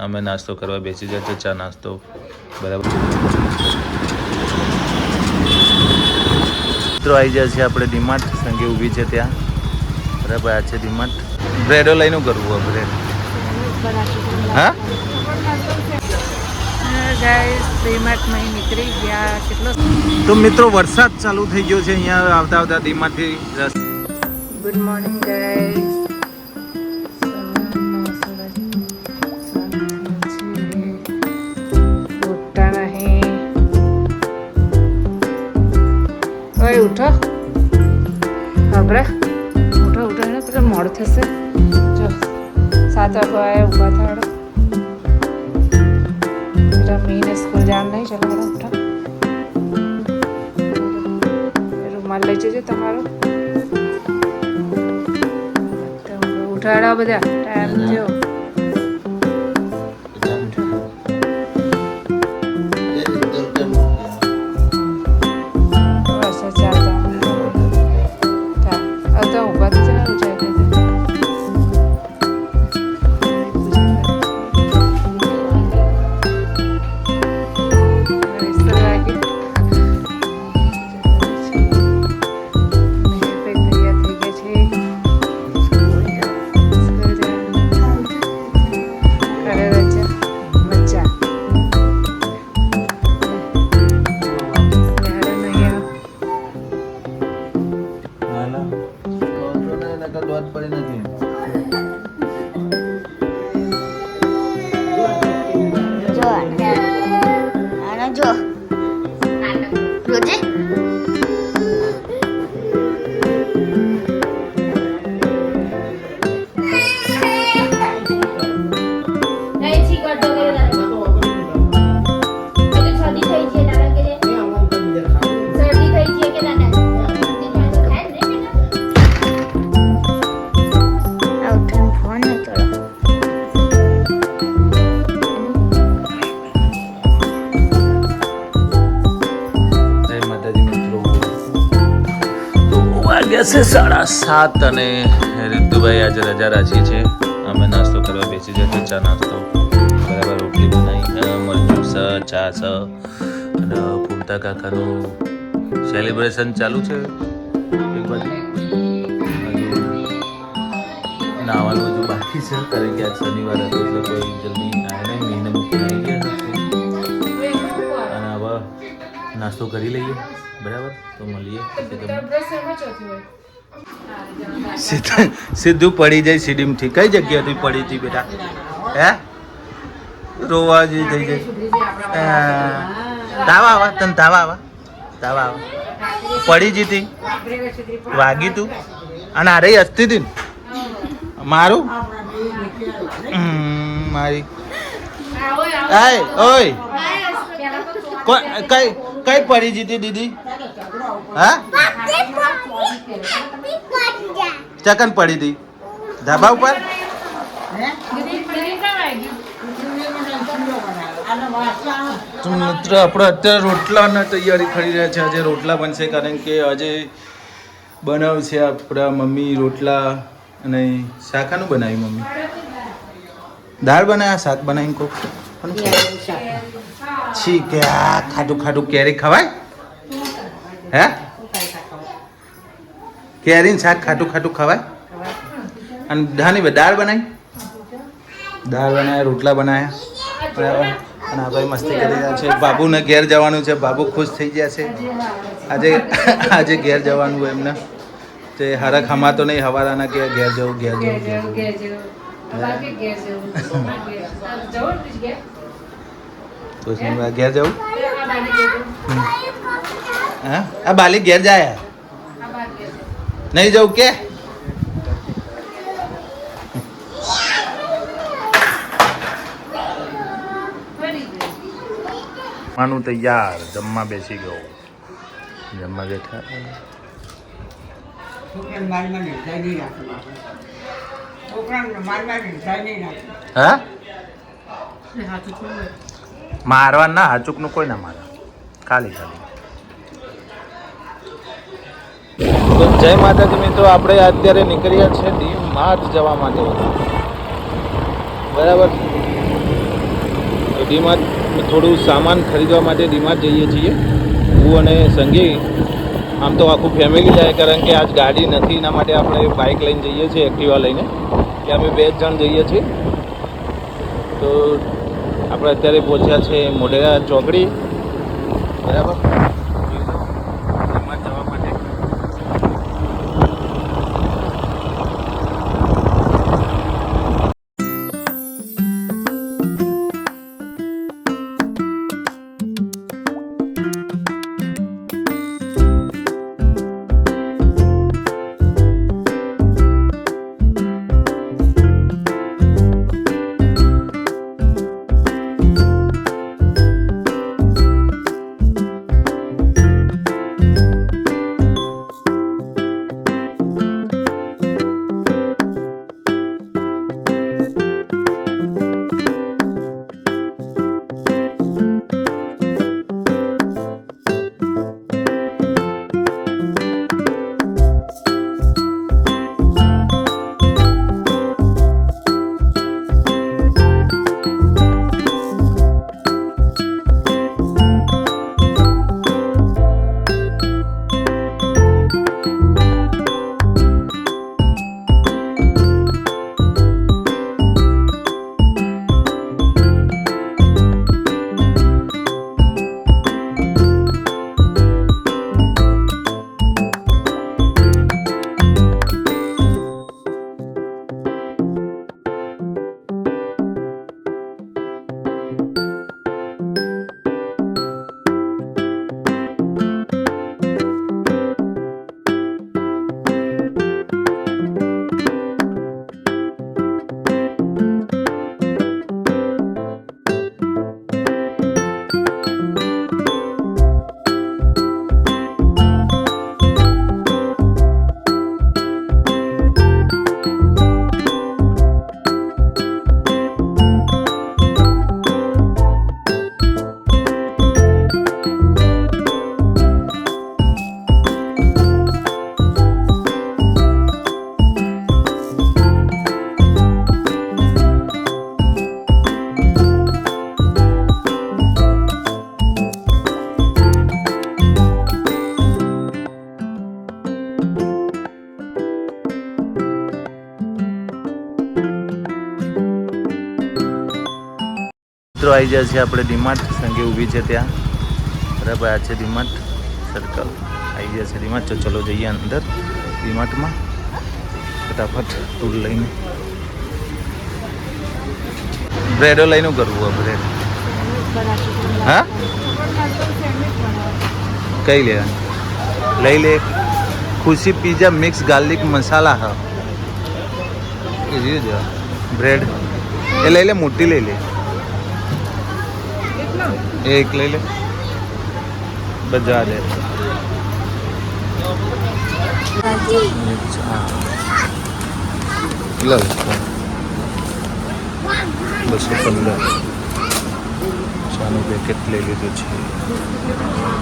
અમે નાસ્તો કરવા બેસી જાય છે ચા નાસ્તો બરાબર. મિત્રો આવી જાય છે આપણે ડીમાર્ટ સંગે ઊભી છે ત્યાં. બરાબર આ છે ડીમાર્ટ. બ્રેડો લઈને કરવું બ્રેડ હા? ગયા તો મિત્રો વરસાદ ચાલુ થઈ ગયો છે અહીંયા આવતા આવતા રસ ગુડ મોર્નિંગ ગાઈસ ઉઠો હબરા ઉઠો ઉઠો ને પેલા મોડું થશે જો સાત વાગે ઊભા થાડો પેલા મીને સ્કૂલ જવાનું નહીં ચાલો બધા ઉઠો રૂમાલ લઈ જજો તમારો ઉઠાડો બધા ટાઈમ જો વાગ્યા છે સાડા સાત અને રિતુભાઈ આજે રજા રાખીએ છે. અમે નાસ્તો કરવા બેસી જાય ચા નાસ્તો. બરાબર રોટલી બનાવી મરચું સ, ચા સ, અને પૂમતા કાકાનું સેલિબ્રેશન ચાલુ છે. નાવાનું બધું બાકી છે. કારણ કે આજ શનિવાર હતો, એટલે કોઈ જલ્દી નાય નહીં મહિને મૂકી ગયા અને હવે નાસ્તો કરી લઈએ. બરાબર? તો મળીએ તમને. સીધું સીધું પડી જાય સીડીમથી. કઈ જગ્યાથી પડી હતી બેટા? હે? રોવા જેવી થઈ જાય તાવા આવા તને તાવા આવા? તાવા આવા. પડી જીતી વાગી તું. અને અરે હસતી હતી ને? મારું? મારી. ઓય. કો- કઈ? કઈ પડી જીતી દીદી? હા? ચકન પડી હતી ધાબા ઉપર? તો મિત્ર આપણે અત્યારે રોટલાના તૈયારી કરી રહ્યા છે. આજે રોટલા બનશે કારણ કે આજે બનાવશે આપણા મમ્મી રોટલા અને શાકાનું બનાવી મમ્મી. દાળ બનાવ્યા શાક બનાવીને કોક? છી કે આ ખાટું ખાટું કેરી ખવાય? હે? કેરીને શાક ખાટું ખાટું ખવાય? અને ધાની દાળ બનાવી દાળ બનાવ્યા રોટલા બનાવ્યા બરાબર? અને આ ભાઈ મસ્તી કરી રહ્યા છે. બાબુને ઘેર જવાનું છે. બાબુ ખુશ થઈ ગયા છે. આજે આજે ઘેર જવાનું હોય એમને. તે હરખ હમાતો નહીં હવારાના કે ઘેર જવું ઘેર જવું ઘેર જવું. તો શું આ ઘેર જવું? હા? આ બાલી ઘેર જાય? નહીં જવું કે? જમવાનું તૈયાર જમવા બેસી ગયો. જમવા બેઠા. હા? મારવા ના હાચુકનું કોઈ ના મારે. ખાલી ખાલી. જય માતાજી મિત્રો, આપણે અત્યારે નીકળ્યા છે ડી માર્ટ જવા માટે. બરાબર? ડીમાર્ટ થોડું સામાન ખરીદવા માટે ડીમાર્ટ જઈએ છીએ. હું અને સંગી આમ તો આખું ફેમિલી જાય, કારણ કે આજ ગાડી નથી, એના માટે આપણે બાઇક લઈને જઈએ છીએ એક્ટિવા લઈને. કે અમે બે જણ જઈએ છીએ. તો આપણે અત્યારે પહોંચ્યા છે મોઢેરા ચોકડી. બરાબર? આવી જાય છે આપણે ડીમાર્ટ. સંગે ઊભી છે ત્યાં. બરાબર, આ છે ડીમાર્ટ સર્કલ આવી જાય છે ડીમાર્ટ. તો ચલો જઈએ અંદર ડીમાર્ટમાં. ફટાફટ ટૂર લઈને. બ્રેડો લઈને કરવું આ બ્રેડ હા? કઈ લે? લઈ લે. ખુશી પીઝા મિક્સ ગાર્લિક મસાલા હા. એ બ્રેડ એ લઈ લે, મોટી લઈ લે. એક લઈ લે. બધા લો બસો પંદર. ચાનું પેકેટ લઈ લીધું છે.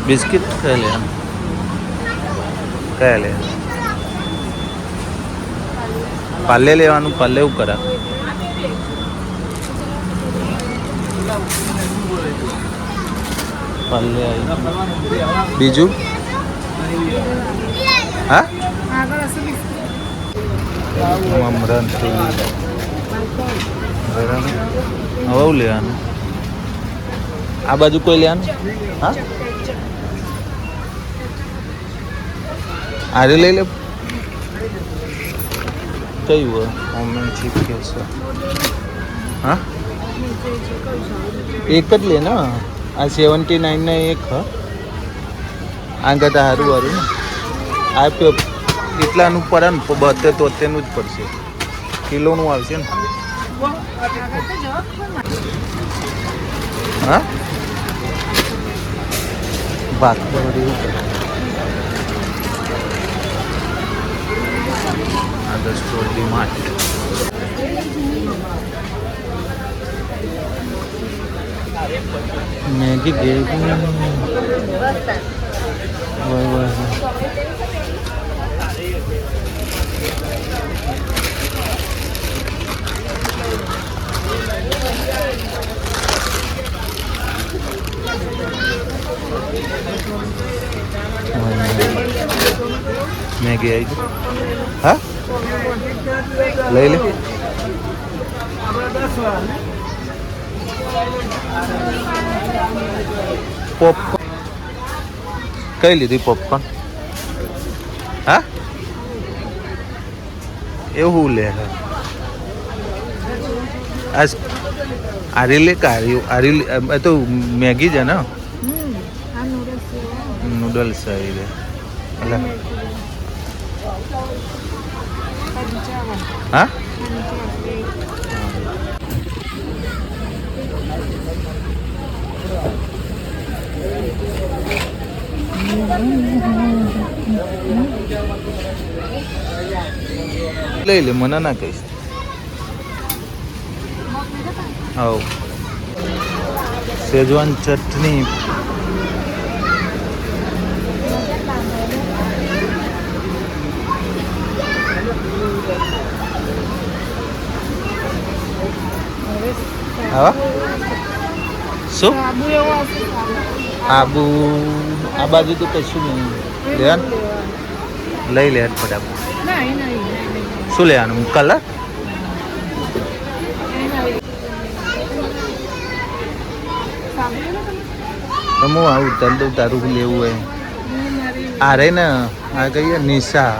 બિસ્કિટ કયા લે કયા લે? પાલે લેવાનું, પાલે એવું કરા. પાલે આવી. બીજું? હા? મમરાન હવે લેવાનું. આ બાજુ કોઈ લેવાનું? હા? આરે લઈ લે. કયું હોય? ઓમેન ચીપ કે છે હા? એક જ લે ને? આ સેવન્ટી નાઇનના એક, હ. આ કરતાં સારું ને આ એટલાનું પડે ને બોતેર તોતેરનું જ પડશે. કિલોનું આવશે ને. હા? ભાત બરાબર એવું કરે આ દસ સ્ટોર मैगी ग्रेवी वाह वाह मैगी आई हाँ ले ले પોપકોર્ન કઈ લીધી પોપકોર્ન હા એવું લે આજ આરી લે કે આરી આરી લે- એ તો મેગી છે ને નૂડલ્સ આવી રે એટલે હા લઈ લે મને ના કહીશ. આવ. શેજવાન ચટણી. હા શું? આબુ આ બાજુ તો કશું નહીં. લેવાનું? લઈ લે ફટાફટ. શું લેવાનું? કલર? હું આવું તલ દઉં તારું લેવું હોય. આ રે ને આ કહીએ નિશા.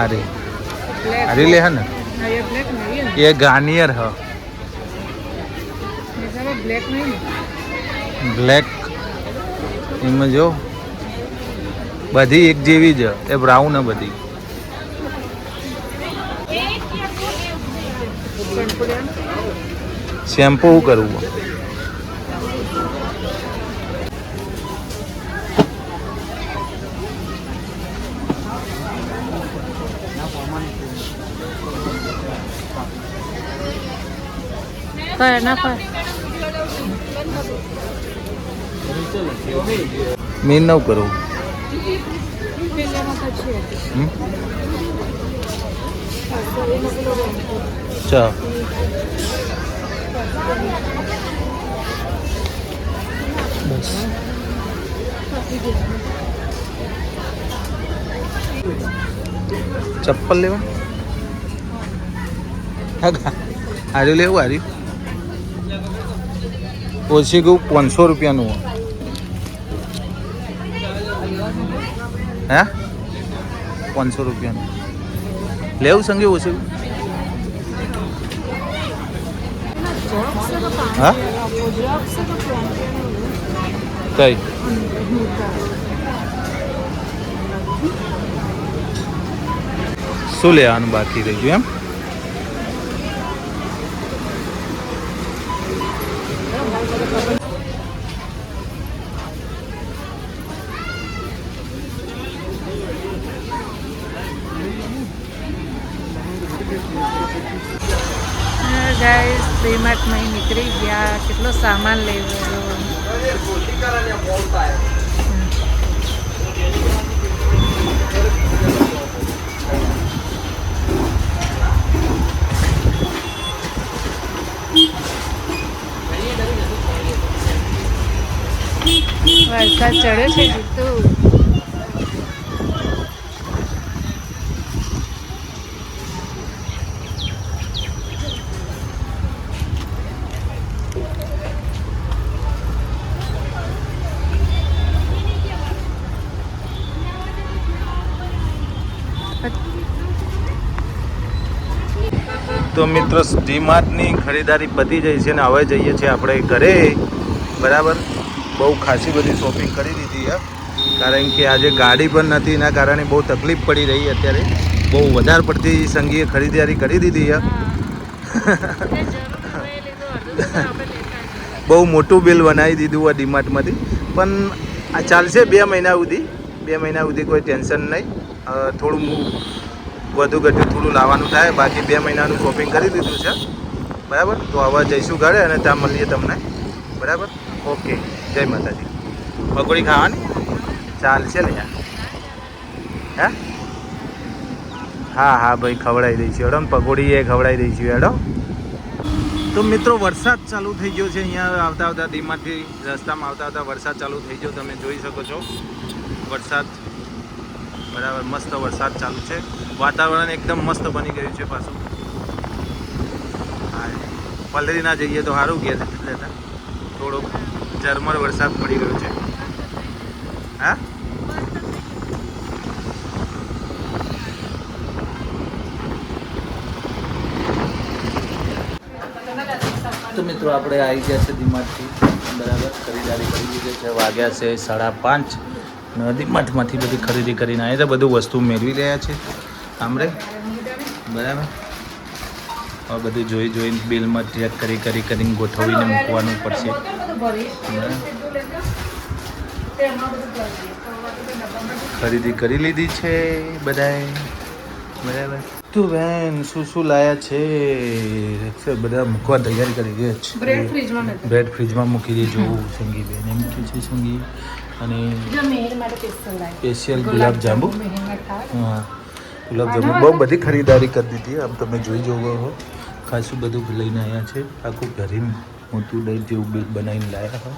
આ રે. આ રે લે ને? એ ગાર્નિયર હ. બ્લેક નહીં બ્લેક એમાં જો બધી એક જેવી જ એ બ્રાઉન બધી. શેમ્પુ કરવું. ના કયા મેં નવ હમ? ચા. બસ. ચપ્પલ લેવા? હાર્યું લેવું હાર્યું ઓછી ગયું પાંચસો રૂપિયાનું. હે? પાંચસો રૂપિયાનું. લેવું સંગે ઓછું હા? કઈ? શું લેવાનું બાકી રહ્યું એમ ગાઈસ ડીમાર્ટમાં નીકળી ગયા કેટલો સામાન લેવો. વરસાદ ચડ્યો છે જીતુ? તો મિત્રો ડીમાર્ટની ખરીદારી પતી જાય છે ને હવે જઈએ છીએ આપણે ઘરે. બરાબર? બહુ ખાસી બધી શોપિંગ કરી દીધી છે કારણ કે આજે ગાડી પણ નથી એના કારણે બહુ તકલીફ પડી રહી અત્યારે. બહુ વધારે પડતી સંઘીએ ખરીદારી કરી દીધી છે બહુ મોટું બિલ બનાવી દીધું આ ડીમાર્ટમાંથી. પણ આ ચાલશે બે મહિના સુધી. બે મહિના સુધી કોઈ ટેન્શન નહીં. થોડું વધુ ઘટ્યું થોડું લાવવાનું થાય. બાકી બે મહિનાનું શોપિંગ કરી દીધું છે. બરાબર? તો હવે જઈશું ઘરે અને ત્યાં મળીએ તમને. બરાબર? ઓકે. જય માતાજી. પકોડી ખાવાની? ચાલશે ને યાર. હે? હા હા, ભાઈ, ખવડાવી દઈશું. હેડો પકોડી એ ખવડાવી દઈશું. એડો તો મિત્રો, વરસાદ ચાલુ થઈ ગયો છે. અહીંયા આવતા આવતા ધીમાથી રસ્તામાં આવતા આવતા વરસાદ ચાલુ થઈ ગયો. તમે જોઈ શકો છો. વરસાદ, બરાબર, મસ્ત વરસાદ ચાલુ છે. વાતાવરણ એકદમ મસ્ત બની ગયું છે પાછું. હા પલરી ના જઈએ તો સારું ગયા લેતા થોડોક ઝરમર વરસાદ પડી ગયો છે. હા? તો મિત્રો, આપણે આવી ગયા છે ડીમાર્ટથી બરાબર, ખરીદારી કરી લીધી છે. વાગ્યા છે સાડા પાંચ. ડીમાર્ટમાંથી બધી ખરીદી કરીને આવ્યા છે, બધું વસ્તુ મેળવી રહ્યા છે. આમરે બરાબર. હવે બધું જોઈ જોઈને બિલમાં ચેક કરી કરી કરીને ગોઠવીને મૂકવાનું પડશે. ખરીદી કરી લીધી છે બધાએ. બરાબર. તું બેન શું શું લાયા છે? બધા મૂકવા તૈયારી કરી રહ્યા છે. બ્રેડ ફ્રીજમાં બ્રેડ ફ્રીજમાં મૂકી દેજો સંગી બેન એમ કે છે સંગી. અને સ્પેશિયલ ગુલાબ જાંબુ? હા. ગુલાબ જાંબુ. બહુ બધી ખરીદારી કરી દીધી. આમ તમે જોઈ જોવો હો ખાસું બધું લઈને આવ્યા છે. આખું ઘરે મોટું દહીં જેવું બિલ બનાવીને લાવ્યા હો.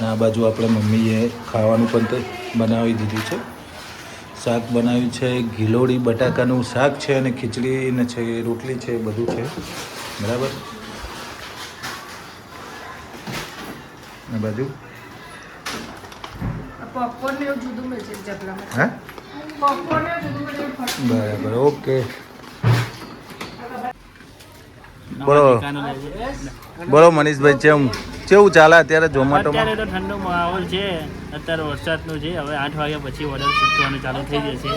અને આ બાજુ આપણે મમ્મીએ ખાવાનું પણ તે બનાવી દીધું છે. શાક બનાવ્યું છે ગિલોડી બટાકાનું શાક છે અને ખીચડી ને છે રોટલી છે બધું છે. બરાબર? આ બાજુ? પોપકોર્ન ને એવું જુદું મળશે જબલામાં હા? બરાબર ઓકે. બોલો. બોલો મનીષભાઈ કેમ? કેવું ચાલે અત્યારે અત્યારે તો ઠંડો માહોલ છે. અત્યારે વરસાદનું છે. હવે આઠ વાગ્યા પછી ઓર્ડર છૂટવાનું ચાલુ થઈ જશે.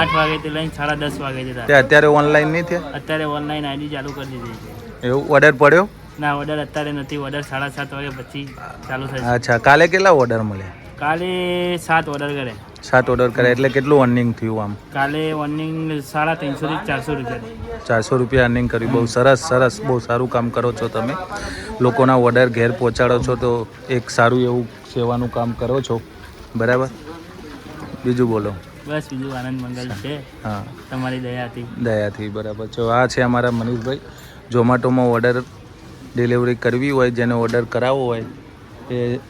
આઠ વાગ્યાથી લઈને સાડા દસ વાગે જતા તે અત્યારે ઓનલાઈન નહીં થયા? અત્યારે ઓનલાઈન આઈડી ચાલુ કરી દીધી છે. એવું ઓર્ડર પડ્યો? ના ઓર્ડર અત્યારે નથી. ઓર્ડર સાડા સાત વાગ્યા પછી ચાલુ થશે. અચ્છા કાલે કેટલા ઓર્ડર મળ્યા? કાલે સાત ઓર્ડર કરે. સાત ઓર્ડર કરે એટલે કેટલું અર્નિંગ થયું આમ? કાલે અર્નિંગ સાડા ત્રણસો થી ચારસો રૂપિયા ચારસો રૂપિયા અર્નિંગ કર્યું. બહુ સરસ સરસ બહુ સારું કામ કરો છો તમે. લોકોના ઓર્ડર ઘેર પહોંચાડો છો તો એક સારું એવું સેવાનું કામ કરો છો. બરાબર? બીજું બોલો. બસ બીજું આનંદ મંગલ છે. હા. તમારી દયાથી. દયાથી બરાબર. છો આ છે અમારા મનીષભાઈ. ઝોમેટોમાં ઓર્ડર ડિલિવરી કરવી હોય જેને ઓર્ડર કરાવવો હોય એ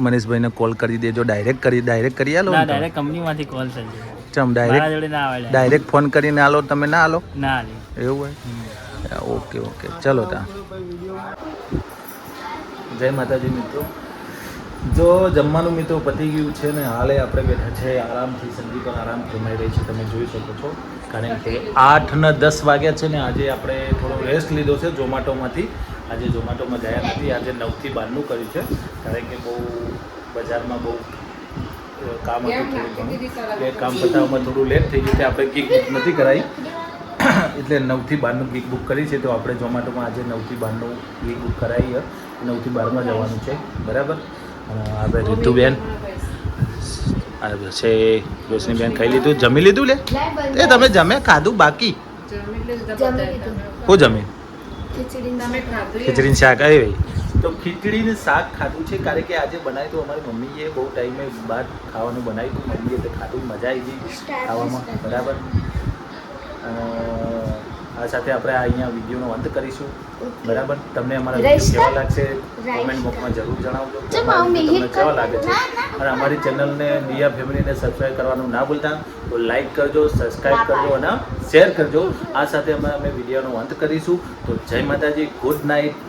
મનીષભાઈને કોલ કરી દેજો. ડાયરેક્ટ કરી ડાયરેક્ટ કરી આલો ના ડાયરેક્ટ કંપનીમાંથી કોલ થશે ચમ ડાયરેક્ટ જોડે ના આવે ડાયરેક્ટ ફોન કરીને આલો તમે ના આલો? ના એવું હોય? Okay okay. ચલો તા. જય માતાજી મિત્રો. જો જમવાનું મિત્રો પતી ગયું છે ને હાલે આપણે બેઠા છે આરામથી સંજી પણ આરામ જમાઈ રહી છે તમે જોઈ શકો છો. કારણ કે આઠ ને દસ વાગ્યા છે ને આજે આપણે થોડો રેસ્ટ લીધો છે ઝોમેટોમાંથી. આજે ઝોમેટોમાં ગયા નથી આજે નવથી બારનું કર્યું છે. કારણ કે બહુ બજારમાં બહુ કામ હતું થોડું ઘણું. એ કામ પતાવવામાં થોડું લેટ થઈ ગયું છે આપણે કિક બુક નથી કરાવી એટલે નવથી બારનું ગીક બુક કરી છે તો આપણે ઝોમેટોમાં આજે નવથી બારનું ગીક બુક કરાવી છે. નવથી બારમાં જવાનું છે બરાબર? અને આપણે રીતુબેન. આ છે રોશનીબેન ખાઈ લીધું? જમી લીધું લે? એ તમે જમે ખાધું? બાકી? હું જમી? ખીચડીનું શાક આવી તો ખીચડીનું શાક ખાધું છે? કારણ કે આજે બનાવ્યું તો અમારી મમ્મીએ બહુ ટાઈમે બહાર ખાવાનું બનાવ્યું હતું મમ્મીએ તો ખાધું મજા આવી ગઈ ખાવામાં. બરાબર? અ, આ સાથે આપણે આ અહીંયા વિડીયોનો અંત કરીશું. બરાબર? તમને અમારા વીડિયો કેવા લાગશે કોમેન્ટ બોક્સમાં જરૂર જણાવજો. તમને કેવા લાગે છે? અને અમારી ચેનલને દિયા ફેમિલીને સબસ્ક્રાઈબ કરવાનું ના ભૂલતા તો લાઈક કરજો સબસ્ક્રાઈબ કરજો અને શેર કરજો. આ સાથે અમે અમે વિડીયોનો અંત કરીશું. તો જય માતાજી. Good night